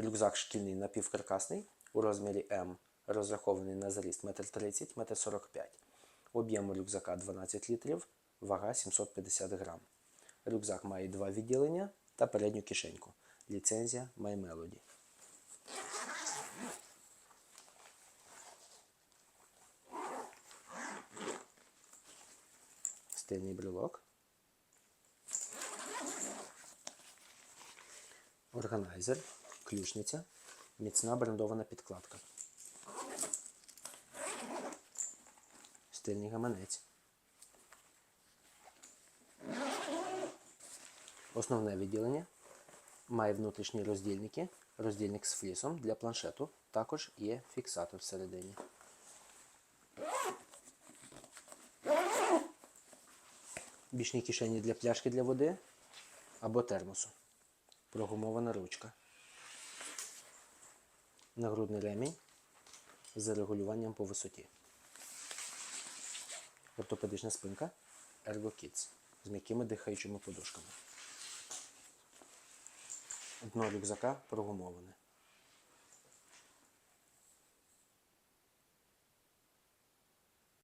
Рюкзак шкільний напівкаркасний у розмірі М, розрахований на зріст 1,30 м, 1,45 м. Об'єм рюкзака 12 літрів, вага 750 грам. Рюкзак має два відділення та передню кишеньку. Ліцензія MyMelody. Стильний брелок. Органайзер, ключниця, міцна брендована підкладка. Стильний гаманець. Основне відділення має внутрішні роздільники, роздільник з флісом для планшету. Також є фіксатор всередині. Бічні кишені для пляшки для води або термосу. Прогумована ручка. Нагрудний ремінь з регулюванням по висоті. Ортопедична спинка Ergo Kids з м'якими дихаючими подушками. Дно рюкзака прогумоване.